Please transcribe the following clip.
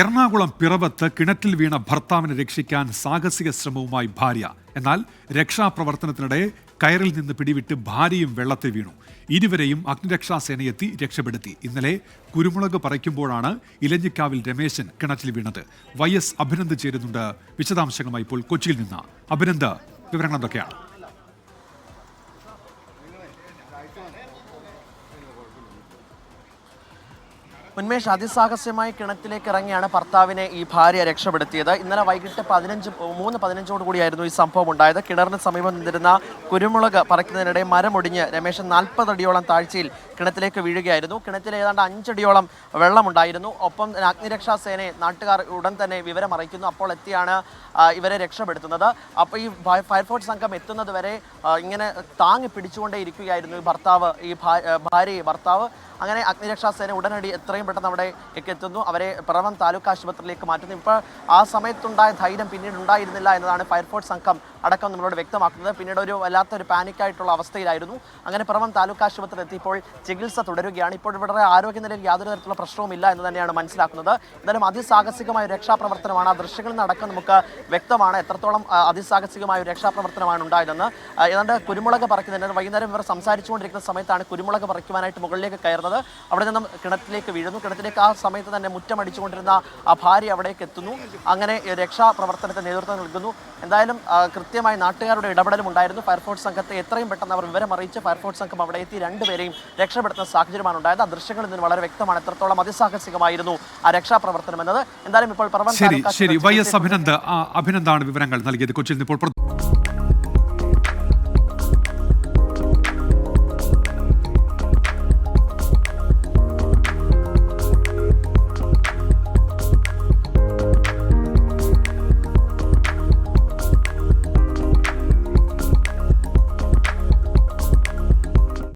എറണാകുളം പിറവത്ത് കിണറ്റിൽ വീണ ഭർത്താവിനെ രക്ഷിക്കാൻ സാഹസിക ശ്രമവുമായി ഭാര്യ. എന്നാൽ രക്ഷാപ്രവർത്തനത്തിനിടെ കയറിൽ നിന്ന് പിടിവിട്ട് ഭാര്യയും വെള്ളത്തിൽ വീണു. ഇരുവരെയും അഗ്നിരക്ഷാസേനയെത്തി രക്ഷപ്പെടുത്തി. ഇന്നലെ കുരുമുളക് പറിക്കുമ്പോഴാണ് ഇലഞ്ഞിക്കാവിൽ രമേശൻ കിണറ്റിൽ വീണത്. വൈ എസ് അഭിനന്ദ് ചേരുന്നുണ്ട്. വിശദാംശങ്ങളുമായി ഇപ്പോൾ കൊച്ചിയിൽ നിന്ന് അഭിനന്ദ്. വിവരങ്ങൾ എന്തൊക്കെയാണ് ഉന്മേഷ് അതിസാഹസ്യമായി കിണറ്റിലേക്ക് ഇറങ്ങിയാണ് ഭർത്താവിനെ ഈ ഭാര്യ രക്ഷപ്പെടുത്തിയത്. ഇന്നലെ വൈകിട്ട് പതിനഞ്ച് മൂന്ന് പതിനഞ്ചോട് കൂടിയായിരുന്നു ഈ സംഭവം ഉണ്ടായത്. കിണറിന് സമീപം നിന്നിരുന്ന കുരുമുളക് പറിക്കുന്നതിനിടെ മരമൊടിഞ്ഞ് രമേശൻ നാൽപ്പത് അടിയോളം താഴ്ചയിൽ കിണറ്റിലേക്ക് വീഴുകയായിരുന്നു. കിണറ്റിൽ ഏതാണ്ട് അഞ്ചടിയോളം വെള്ളമുണ്ടായിരുന്നു. ഒപ്പം അഗ്നിരക്ഷാ സേനയെ നാട്ടുകാർ ഉടൻ തന്നെ വിവരം അറിയിക്കുന്നു. അപ്പോൾ എത്തിയാണ് ഇവരെ രക്ഷപ്പെടുത്തുന്നത്. അപ്പോൾ ഈ ഫയ- ഫയർഫോഴ്സ് സംഘം എത്തുന്നത് വരെ ഇങ്ങനെ താങ്ങി പിടിച്ചുകൊണ്ടേ ഇരിക്കുകയായിരുന്നു ഈ ഭർത്താവ് ഈ ഭാര്യ ഭാര്യയെ ഭർത്താവ്. അങ്ങനെ അഗ്നിരക്ഷാ സേന ഉടനടി എത്രയും പെട്ടെന്ന് അവിടെ എത്തുന്നു അവരെ പിറവം താലൂക്ക് ആശുപത്രിയിലേക്ക് മാറ്റുന്നു. ഇപ്പോൾ ആ സമയത്തുണ്ടായ ധൈര്യം പിന്നീട് ഉണ്ടായിരുന്നില്ല എന്നതാണ് ഫയർഫോഴ്സ് സംഘം അടക്കം നമ്മളോട് വ്യക്തമാക്കുന്നത്. പിന്നീട് ഒരു വല്ലാത്തൊരു പാനിക്കായിട്ടുള്ള അവസ്ഥയിലായിരുന്നു. അങ്ങനെ പിറവം താലൂക്ക് ആശുപത്രിയിൽ എത്തിയപ്പോൾ ചികിത്സ തുടരുകയാണ്. ഇപ്പോൾ ഇവിടെ ആരോഗ്യനിലയിൽ യാതൊരു തരത്തിലുള്ള പ്രശ്നവുമില്ല എന്ന് തന്നെയാണ് മനസ്സിലാക്കുന്നത്. എന്തായാലും അതിസാഹസികമായ രക്ഷാപ്രവർത്തനമാണ്. ആ ദൃശ്യങ്ങളിൽ അടക്കം നമുക്ക് വ്യക്തമാണ് എത്രത്തോളം അതിസാഹസികമായ ഒരു രക്ഷാപ്രവർത്തനമാണ് ഉണ്ടായതെന്ന്. ഏതാണ്ട് കുരുമുളക് പറിക്കുന്നതിന് വൈകുന്നേരം ഇവർ സംസാരിച്ചുകൊണ്ടിരിക്കുന്ന സമയത്താണ് കുരുമുളക് പറിക്കുവാനായിട്ട് മുകളിലേക്ക് കയറുന്നത്. അവിടെ നിന്നും കിണറ്റിലേക്ക് വീഴുന്നു കിണറ്റിലേക്ക് ആ സമയത്ത് തന്നെ മുറ്റമടിച്ചുകൊണ്ടിരുന്ന ആ ഭാര്യ അവിടേക്ക് എത്തുന്നു. അങ്ങനെ രക്ഷാപ്രവർത്തനത്തെ രക്ഷാപ്രവർത്തനത്തിന് നേതൃത്വം നൽകുന്നു. എന്തായാലും കൃത്യമായി നാട്ടുകാരുടെ ഇടപെടലും ഉണ്ടായിരുന്നു. ഫയർഫോഴ്സ് സംഘത്തെ എത്രയും പെട്ടെന്ന് അവർ വിവരം അറിയിച്ച് ഫയർഫോഴ്സ് സംഘം അവിടെ എത്തി രണ്ടുപേരെയും രക്ഷപ്പെടുത്തുന്ന സാഹചര്യമാണ് ഉണ്ടായത്. ആ ദൃശ്യങ്ങളിൽ നിന്ന് വളരെ വ്യക്തമാണ് എത്രത്തോളം അതിസാഹസികമായിരുന്നു ആ രക്ഷാപ്രവർത്തനം എന്നത്. എന്തായാലും ഇപ്പോൾ ശരി ശരി. വൈ എസ് ആശുപത്രിയിൽ അഭിനന്ദ് അഭിനന്ദാണ് വിവരങ്ങൾ നൽകിയത്. കൊച്ചിയിൽ നിന്ന് ഇപ്പോൾ